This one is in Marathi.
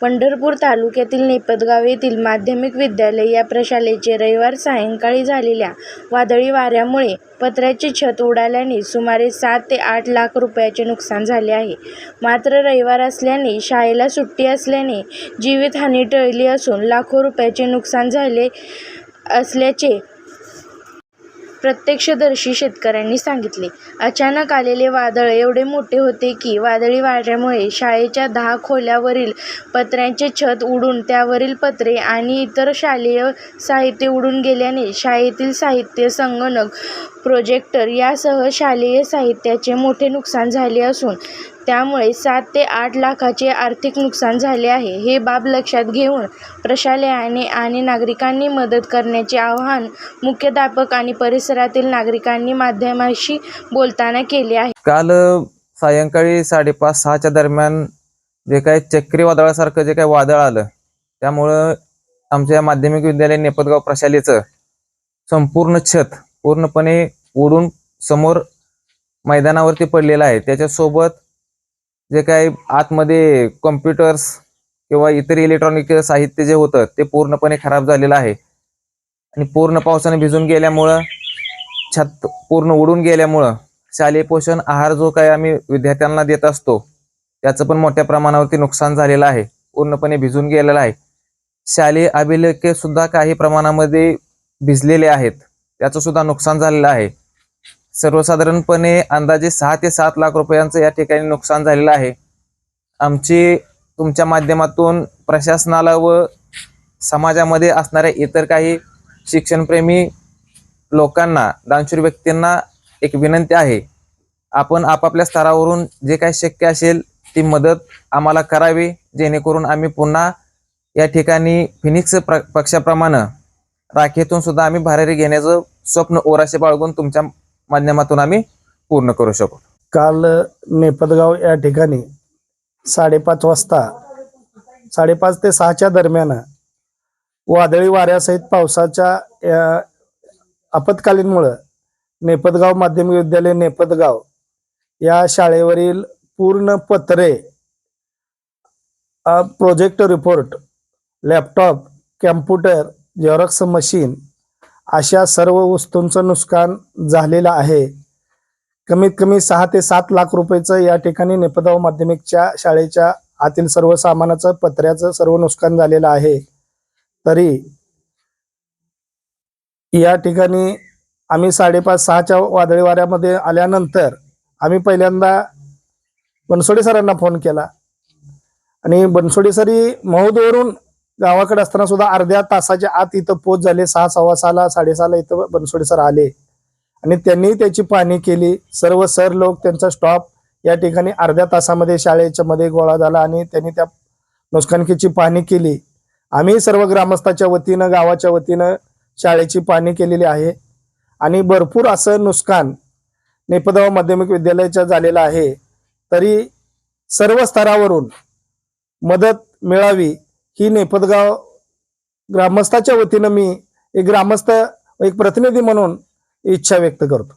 पंढरपूर तालुक्यातील नेपदगाव येथील माध्यमिक विद्यालय या प्रशालेचे रविवार सायंकाळी झालेल्या वादळी वाऱ्यामुळे पत्र्याचे छत उडाल्याने सुमारे सात ते आठ लाख रुपयाचे नुकसान झाले आहे. मात्र रविवार असल्याने शाळेला सुट्टी असल्याने जीवितहानी टळली असून लाखो रुपयाचे नुकसान झाले असल्याचे प्रत्यक्षदर्शी शेतकऱ्यांनी सांगितले. अचानक आलेले वादळ एवढे मोठे होते की वादळी वाऱ्यामुळे शाळेच्या दहा खोल्यावरील पत्र्यांचे छत उडून त्यावरील पत्रे आणि इतर शालेय साहित्य उडून गेल्याने शाळेतील साहित्य संगणक प्रोजेक्टर यासह शालेय साहित्याचे मोठे नुकसान झाले असून त्यामुळे सात ते आठ लाखाचे आर्थिक नुकसान झाले आहे. हे बाब लक्षात घेऊन प्रशालेयाने आणि नागरिकांनी मदत करण्याचे आवाहन मुख्याध्यापक आणि परिसरातील नागरिकांनी माध्यमांशी बोलताना केले आहे. काल सायंकाळी साडेपाच सहाच्या दरम्यान जे काही चक्रीवादळासारखं जे काही वादळ आलं त्यामुळं आमच्या माध्यमिक विद्यालय नेपदगाव प्रशालेचं संपूर्ण छत पूर्णपणे उडून समोर मैदानावरती पडलेलं आहे. त्याच्यासोबत जे काही आतमध्ये कॉम्प्युटर्स किंवा इतर इलेक्ट्रॉनिक साहित्य जे होतं ते पूर्णपणे खराब झालेलं आहे. आणि पूर्ण पावसाने भिजून गेल्यामुळं छत पूर्ण उडून गेल्यामुळं शालेय पोषण आहार जो काही आम्ही विद्यार्थ्यांना देत असतो त्याचं पण मोठ्या प्रमाणावरती नुकसान झालेलं आहे. पूर्णपणे भिजून गेलेलं आहे. शालेय अभिलेखे सुद्धा काही प्रमाणामध्ये भिजलेले आहेत. त्याचं सुद्धा नुकसान झालेलं आहे. सर्वसाधारणपणे अंदाजे सहा ते सात लाख रुपयांचं या ठिकाणी नुकसान झालेलं आहे. आमची तुमच्या माध्यमातून प्रशासनाला व समाजामध्ये असणाऱ्या इतर काही शिक्षणप्रेमी लोकांना दानशूर व्यक्तींना एक विनंती आहे. आपण आपापल्या स्तरावरून जे काही शक्य असेल ती मदत आम्हाला करावी जेणेकरून आम्ही पुन्हा या ठिकाणी फिनिक्स प्र पक्षाप्रमाणे राखेतून सुद्धा आम्ही भरारी घेण्याचं स्वप्न ओराशे बाळगून तुमच्या माध्यमातून आम्ही पूर्ण करू शकू. काल नेपदगाव या ठिकाणी साडेपाच वाजता साडेपाच ते सहाच्या दरम्यान वादळी वाऱ्यासहित पावसाच्या या आपत्कालीनमुळं नेपदगाव माध्यमिक विद्यालय नेपदगाव या शाळेवरील पूर्ण पत्रे project report laptop computer Xerox machine अशा सर्व वस्तूंचं नुकसान झालेलं आहे. कमीत कमी सहा ते सात लाख रुपयेचं या ठिकाणी नेपदाव माध्यमिकच्या शाळेच्या आतील सर्व सामानाचं पत्र्याचं सर्व नुकसान झालेलं आहे. तरी या ठिकाणी आम्ही साडेपाच सहाच्या वादळी वाऱ्यामध्ये आल्यानंतर आम्ही पहिल्यांदा बनसोडे सरांना फोन केला. आणि बनसोडे सरी महोदवरून गावाकडे असताना सुद्धा अर्ध्या तासाच्या आत इथं पोच झाले. सहा सव्वा सहाला साडेसहाला इथं बनसोडे सर आले. आणि त्यांनी त्याची पाहणी केली. सर्व सर लोक त्यांचा स्टॉप या ठिकाणी अर्ध्या तासामध्ये शाळेच्या मध्ये गोळा झाला आणि त्यांनी त्या नुकसानकीची पाहणी केली. आम्ही सर्व ग्रामस्थाच्या वतीनं गावाच्या वतीनं शाळेची पाहणी केलेली आहे. आणि भरपूर असं नुकसान नेपदाव माध्यमिक विद्यालयाच्या झालेलं आहे. तरी सर्व स्तरावरून मदत मिळावी ही नेपदगाव ग्रामस्थाच्या वतीनं मी एक ग्रामस्थ एक प्रतिनिधी म्हणून इच्छा व्यक्त करतो.